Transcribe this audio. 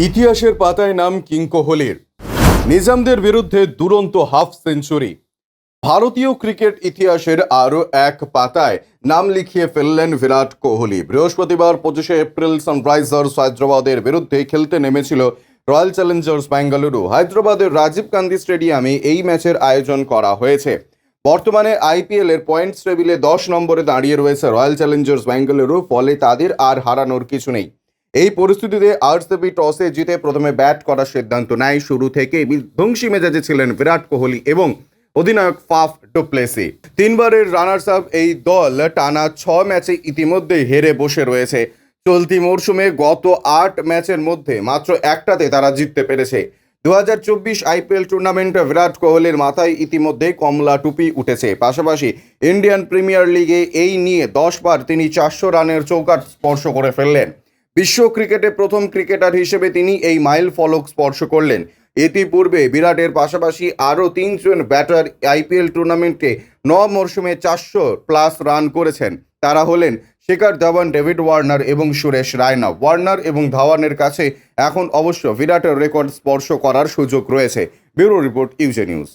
ইতিহাসের পাতায় নাম কিং কোহলির। নিজামদের বিরুদ্ধে দুরন্ত হাফ সেঞ্চুরি। ভারতীয় ক্রিকেট ইতিহাসের আরও এক পাতায় নাম লিখিয়ে ফেললেন বিরাট কোহলি। বৃহস্পতিবার পঁচিশে এপ্রিল সানরাইজার্স হায়দ্রাবাদের বিরুদ্ধে খেলতে নেমেছিল রয়্যাল চ্যালেঞ্জার্স বেঙ্গালুরু। হায়দ্রাবাদের রাজীব গান্ধী স্টেডিয়ামে এই ম্যাচের আয়োজন করা হয়েছে। বর্তমানে আইপিএল এর পয়েন্টস টেবিলে দশ নম্বরে দাঁড়িয়ে রয়েছে রয়্যাল চ্যালেঞ্জার্স বেঙ্গালুরু, ফলে তাদের আর হারানোর কিছু নেই। এই পরিস্থিতিতে আরসিবি টসে জিতে প্রথমে ব্যাট করার সিদ্ধান্ত নেয়। শুরু থেকে বিধ্বংসী মেজাজে ছিলেন বিরাট কোহলি এবং অধিনায়ক ফাফ ডুপ্লেসি। তিনবারের রানার্স আপ এই দল টানা ছ ম্যাচে ইতিমধ্যে হেরে বসে রয়েছে। চলতি মরশুমে গত আট ম্যাচের মধ্যে মাত্র একটাতে তারা জিততে পেরেছে। দু হাজার চব্বিশ আইপিএল টুর্নামেন্টে বিরাট কোহলির মাথায় ইতিমধ্যে কমলা টুপি উঠেছে। পাশাপাশি ইন্ডিয়ান প্রিমিয়ার লিগে এই নিয়ে দশ বার তিনি চারশো রানের চৌকাট স্পর্শ করে ফেললেন। বিশ্ব ক্রিকেটে প্রথম ক্রিকেটার হিসেবে তিনি এই মাইল ফলক স্পর্শ করলেন। ইতিপূর্বে বিরাটের পাশাপাশি আরও তিনজন ব্যাটার আইপিএল টুর্নামেন্টে ন মরশুমে চারশো প্লাস রান করেছেন। তারা হলেন শেখর ধাওয়ান, ডেভিড ওয়ার্নার এবং সুরেশ রায়না। ওয়ার্নার এবং ধাওয়ানের কাছে এখন অবশ্য বিরাটের রেকর্ড স্পর্শ করার সুযোগ রয়েছে। ব্যুরো রিপোর্ট ইউজে নিউজ।